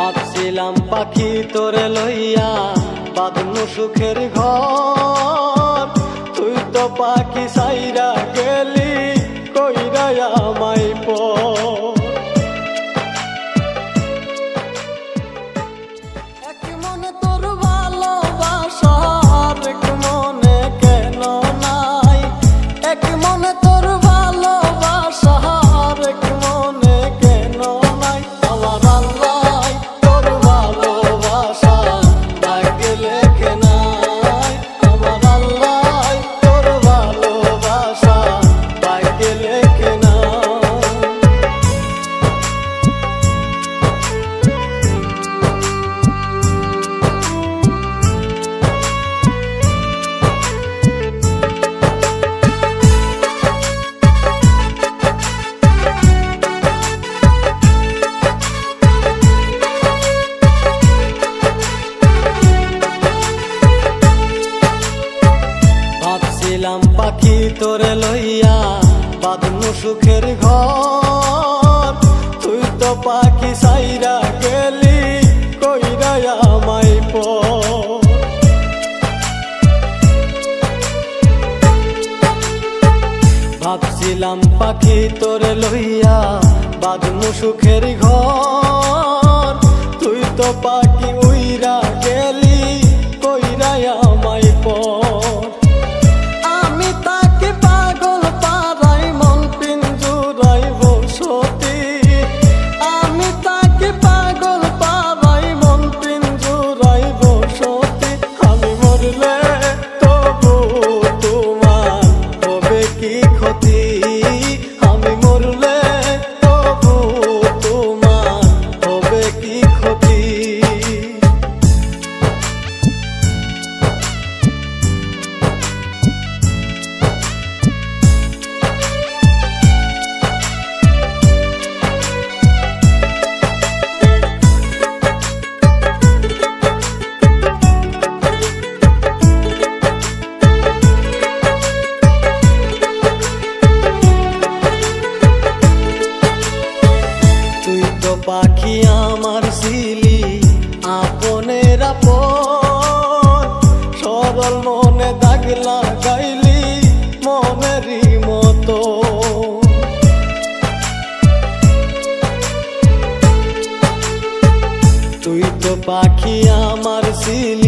ভাবছিলাম পাখি তোরে লইয়া বাঁধনু সুখের ঘর। তুই তো পাখি সাইরা গেলি, কইরা আমায় পর। ভাবছিলাম পাখি তোরে লইয়া, বাঁধনু সুখের ঘর। তুই তো পাখি সাইরা গেলি ভাবছিলাম পাখি তোরে লইয়া, বাঁধনু সুখের ঘর। তুই তো পাখি সরল মনে দাগ লাগাইলি মনেরই মতো। তুই তো পাখি আমার ছিলি